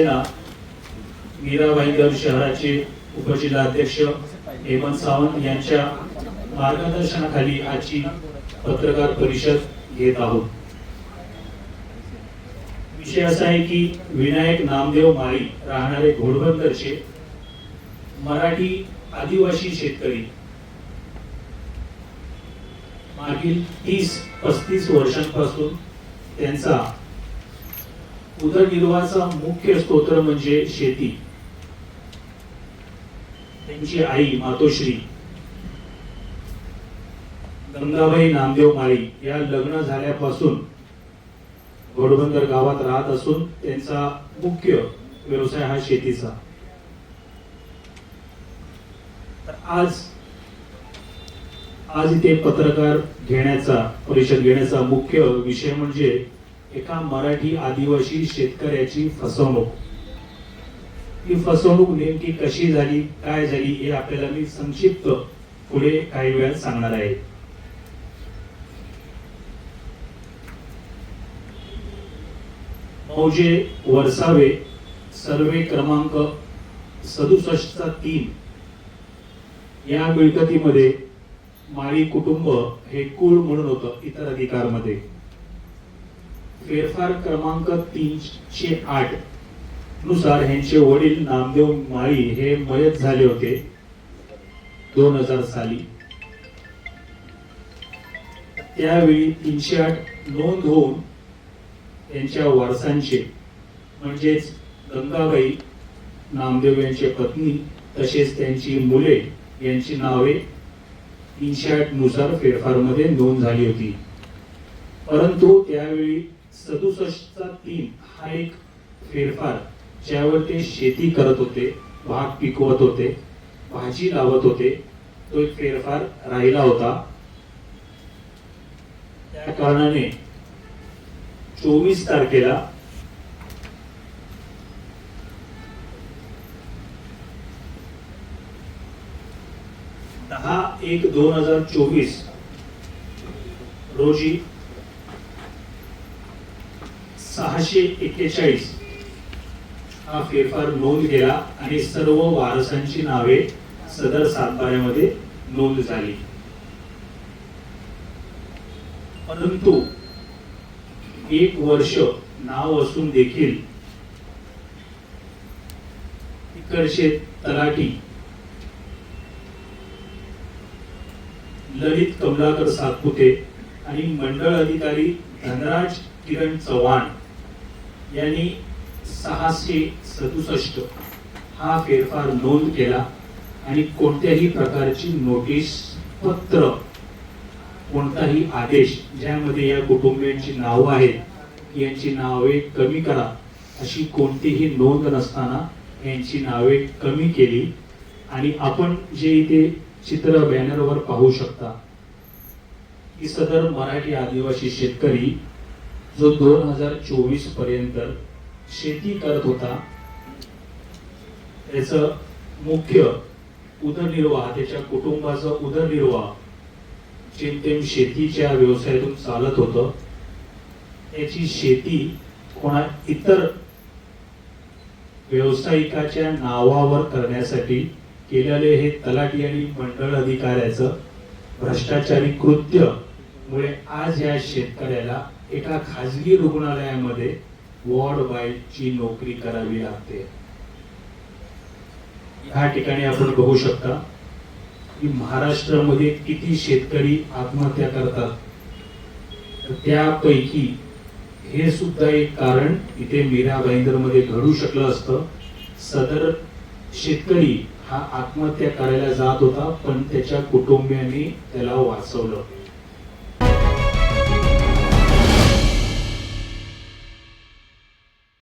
ना, मीरा भाईंदर शहराचे उपजिल्हाध्यक्ष हेमंत सावंत यांच्या मार्गदर्शनाखाली आजची पत्रकार परिषद घेत आहोत. विषय असा आहे की विनायक नामदेव माळी राहणारे घोडबंदरचे मराठी आदिवासी शेतकरी. मागील तीस पस्तीस वर्षांपासून त्यांचा उदरनिर्वाहाचा मुख्य स्तोत्र म्हणजे शेती. त्यांची आई मातोश्री गंगाबाई नामदेव माळी या लग्न झाल्यापासून घोडबंदर गावात राहत असून त्यांचा मुख्य व्यवसाय हा शेतीचा. तर आज आज इथे पत्रकार घेण्याचा परिषद घेण्याचा मुख्य विषय म्हणजे एका मराठी आदिवासी शेतकऱ्याची फसवणूक. ही फसवणूक नेमकी कशी झाली काय झाली हे आपल्याला मी संक्षिप्त पुढे काही वेळात सांगणार आहे. मौजे वरसावे सर्वे क्रमांक सदुसष्टचा तीन. या मिळकतीमध्ये माळी कुटुंब हे कुळ म्हणून होतं इतर अधिकारमध्ये. फेरफार क्रमांक तीनशे आठनुसार ह्यांचे वडील नामदेव माळी हे मयत झाले होते दोन हजार साली. त्यावेळी तीनशे आठ नोंद होऊन त्यांच्या वारसांचे म्हणजेच गंगाबाई नामदेव यांची पत्नी तसेच त्यांची मुले यांची नावे तीनशे आठनुसार फेरफारमध्ये नोंद झाली होती. परंतु त्यावेळी सदुसष्टचा तीन हा एक फेरफार ज्यावर ते शेती करत होते भाग पिकवत होते भाजी लावत होते तो एक फेरफार राहिला होता. त्या कारणाने चोवीस तारखेला दहा एक दोन हजार चोवीस रोजी सहाशे एक्केचाळीस हा फेरफार नोंद केला आणि सर्व वारसांची नावे सदर सातबाऱ्यामध्ये नोंद झाली. परंतु एक वर्ष नाव असून देखील तिकडचे तलाठी ललित कमलाकर सातपुते आणि मंडळ अधिकारी धनराज किरण चव्हाण यांनी सहाशे सदुसष्ट हा फेरफार नोंद केला आणि कोणत्याही प्रकारची नोटीस पत्र कोणताही आदेश ज्यामध्ये या कुटुंबियांची नावं आहेत यांची नावे कमी करा अशी कोणतीही नोंद नसताना यांची नावे कमी केली आणि आपण जे इथे चित्र बॅनरवर पाहू शकता की सदर मराठी आदिवासी शेतकरी जो दोन हजार चोवीसपर्यंत शेती करत होता त्याच मुख्य उदरनिर्वाह त्याच्या कुटुंबाचा उदरनिर्वाह जेमतेम शेतीच्या व्यवसायातून चालत होतं. त्याची शेती कोणा इतर व्यावसायिकाच्या नावावर करण्यासाठी केलेले हे तलाठी आणि मंडळ अधिकाऱ्याचं भ्रष्टाचारी कृत्य मुळे आज या शेतकऱ्याला एका खाजगी रुग्णालयामध्ये वॉर्ड बायची नोकरी करावी लागते. ह्या ठिकाणी आपण बघू शकता की महाराष्ट्रामध्ये किती शेतकरी आत्महत्या करतात. त्यापैकी हे सुद्धा एक कारण इथे मीरा भाईंदरमध्ये घडू शकलं असतं. सदर शेतकरी हा आत्महत्या करायला जात होता पण त्याच्या कुटुंबियांनी त्याला वाचवलं.